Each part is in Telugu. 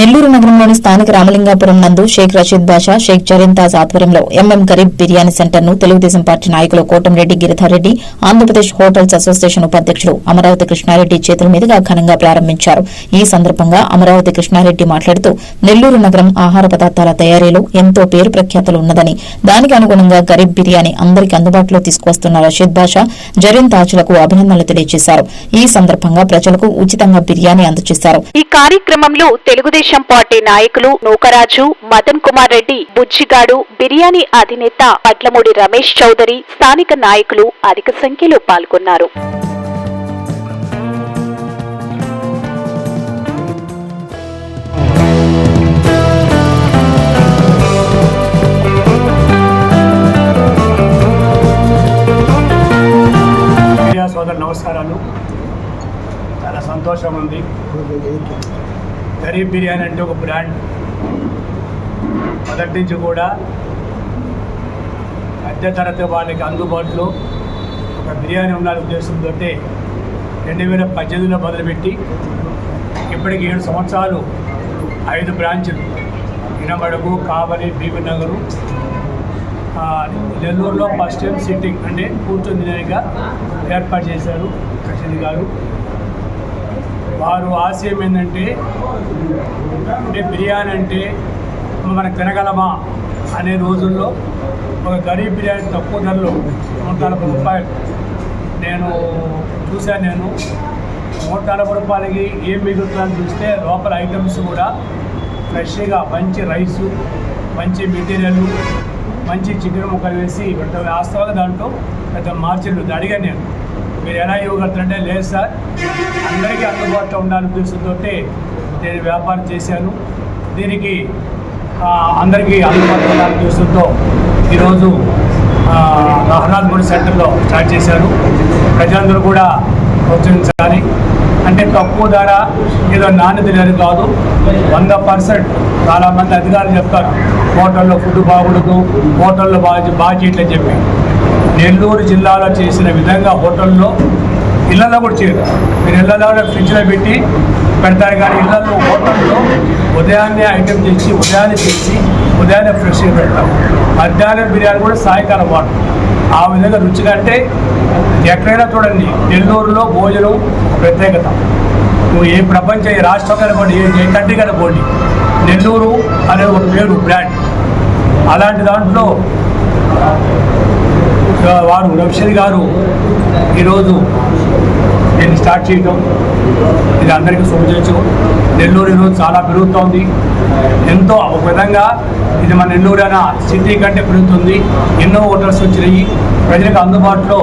నెల్లూరు నగరంలోని స్థానిక రామలింగాపురం నందు షేక్ రషీద్ బాషా షేక్ జరీంతాజ్ ఆధ్వర్యంలో ఎంఎం గరీబ్ బిర్యానీ సెంటర్ను తెలుగుదేశం పార్టీ నాయకులు కోటంరెడ్డి గిరిధర్ రెడ్డి ఆంధ్రప్రదేశ్ హోటల్స్ అసోసియేషన్ ఉపాధ్యక్షుడు అమరావతి కృష్ణారెడ్డి చేతుల మీదుగా ఘనంగా ప్రారంభించారు. ఈ సందర్భంగా అమరావతి కృష్ణారెడ్డి మాట్లాడుతూ నెల్లూరు నగరం ఆహార పదార్థాల తయారీలో ఎంతో పేరు ప్రఖ్యాతులు ఉన్నదని దానికి అనుగుణంగా గరీబ్ బిర్యానీ అందరికీ అందుబాటులో తీసుకువస్తున్న రషీద్ బాషా జరీన్ తాజ్లకు అభినందనలు తెలియజేశారు. ఈ సందర్భంగా ప్రజలకు ఉచితంగా బిర్యానీ అందజేశారు. ఈ కార్యక్రమంలో తెలుగుదేశం పార్టీ నాయకులు నూకరాజు మదన్ కుమార్ రెడ్డి బుజ్జిగాడు బిర్యానీ అధినేత పట్లమూడి రమేష్ చౌదరి స్థానిక నాయకులు అధిక సంఖ్యలో పాల్గొన్నారు. సోదరు నమస్కారాలు. చాలా సంతోషం ఉంది. గరీబ్ బిర్యానీ అంటే ఒక బ్రాండ్. మొదటి నుంచి కూడా మధ్యతరగతి వాళ్ళకి అందుబాటులో ఒక బిర్యానీ ఉండాలి ఉద్దేశంతో రెండు వేల పద్దెనిమిదిలో మొదలుపెట్టి ఇప్పటికి ఏడు సంవత్సరాలు ఐదు బ్రాంచ్లు. ఇనమడుగు కావలి భీమనగరు నెల్లూరులో ఫస్ట్ టైం సిట్టింగ్ అంటే కూర్చొని ఏర్పాటు చేశారు ప్రసిద్ధి గారు. వారు ఆశయం ఏంటంటే అంటే బిర్యానీ అంటే మనం తినగలమా అనే రోజుల్లో ఒక గరీబ్ బిర్యానీ తక్కువ ధరలో నూట నలభై రూపాయలు. నేను చూశాను నేను. నూట నలభై రూపాయలకి ఏం మిగులుతుందని చూస్తే లోపల ఐటమ్స్ కూడా ఫ్రెష్గా మంచి రైసు మంచి మెటీరియల్ మంచి చికెన్ ముక్కలు వేసి పెడతారు వాస్తవంగా దాంట్లో పెద్ద మార్చిలు అడిగాను నేను. మీరు ఎలా ఇవ్వగలుగుతారంటే లేదు సార్ అందరికీ అందుబాటులో ఉండాలని ఉద్దేశంతో నేను వ్యాపారం చేశాను. దీనికి అందరికీ అందుబాటులో ఉండాలని ఉద్దేశంతో ఈరోజు రహనాథ్పూర్ సెంటర్లో స్టార్ట్ చేశారు. ప్రజలందరూ కూడా ప్రోత్సహించాలి. అంటే తక్కువ ధర ఏదో నాణ్యత లేదు కాదు. వంద పర్సెంట్ చాలామంది అధికారులు చెప్తారు హోటల్లో ఫుడ్ బాగుండదు హోటల్లో బాగా బాగా చేయట్లని చెప్పి. నెల్లూరు జిల్లాలో చేసిన విధంగా హోటల్లో ఇళ్ళలో కూడా చేయరు. మీరు ఇళ్ళలో ఫ్రిడ్జ్లో పెట్టి పెడతారు కానీ ఇళ్ళలో హోటల్లో ఉదయాన్నే ఐటెం తెచ్చి ఉదయాన్నే తెచ్చి ఉదయాన్నే ఫ్రెష్గా పెడతాం మధ్యాహ్నం బిర్యానీ కూడా సాయంకాలం వాడు. ఆ విధంగా రుచిగా అంటే ఎక్కడైనా చూడండి నెల్లూరులో భోజనం ప్రత్యేకత. నువ్వు ఏ ప్రపంచ ఏ రాష్ట్రం కనుకోండి ఏ ఏ కంట్రీ కనుకోండి నెల్లూరు అనే ఒక పేరు బ్రాండ్. అలాంటి దాంట్లో వారు రవిశర్ గారు ఈరోజు దీన్ని స్టార్ట్ చేయటం. ఇది అందరికీ శుభచేయచ్చు నెల్లూరు ఈరోజు చాలా పెరుగుతోంది. ఎంతో ఒక విధంగా ఇది మన నెల్లూరు అన్న సిటీ కంటే పెరుగుతుంది. ఎన్నో హోటల్స్ వచ్చినాయి. ప్రజలకు అందుబాటులో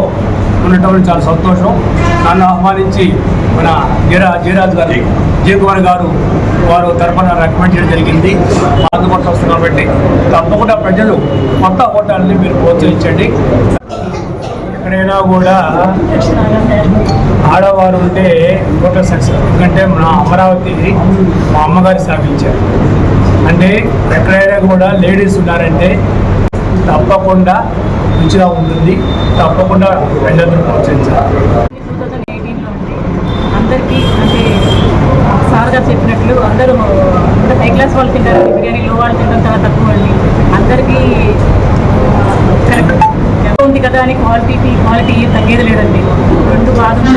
ఉండటం చాలా సంతోషం. నన్ను ఆహ్వానించి మన జీరా జీరాజ్ గారి జీ కుమార్ గారు వారు తరఫున రికమెండ్ చేయడం జరిగింది. అందుబాటులో వస్తుంది కాబట్టి తప్పకుండా ప్రజలు కొత్త హోటల్ని మీరు ప్రోత్సహించండి. ఎక్కడైనా కూడా ఆడవారు ఉంటే ఒక సక్సెస్ ఎందుకంటే మన అమరావతి మా అమ్మగారు స్థాపించారు. అంటే ఎక్కడైనా కూడా లేడీస్ ఉన్నారంటే తప్పకుండా రుచిగా ఉంటుంది. తప్పకుండా వెళ్ళదు ప్రోత్సహించాలి. అందరికీ అంటే సార్ గారు చెప్పినట్లు అందరూ అంటే హై క్లాస్ వాళ్ళు తింటారు బిర్యానీ లో వాళ్ళు తింటారు చాలా తక్కువ అండి. అని క్వాలిటీకి క్వాలిటీ తగ్గేది లేదండి. రెండు బాగా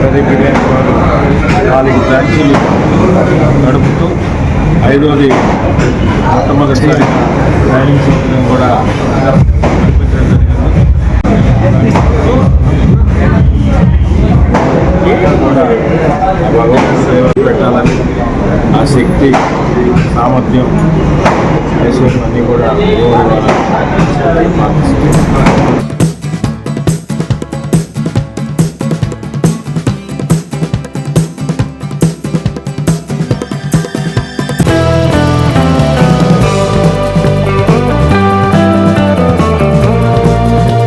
ప్రతి బిర్యానీ వారు నాలుగు బ్రాంచీలు నడుపుతూ ఐదోది మొట్టమొదటిసారి ట్రైనింగ్ సౌకర్యం కూడా కల్పించడం జరిగింది. కూడా భగవంతుడి సేవ పెట్టాలని శక్తి సామర్థ్యం ఐశ్వర్యం అన్నీ కూడా దేవుడి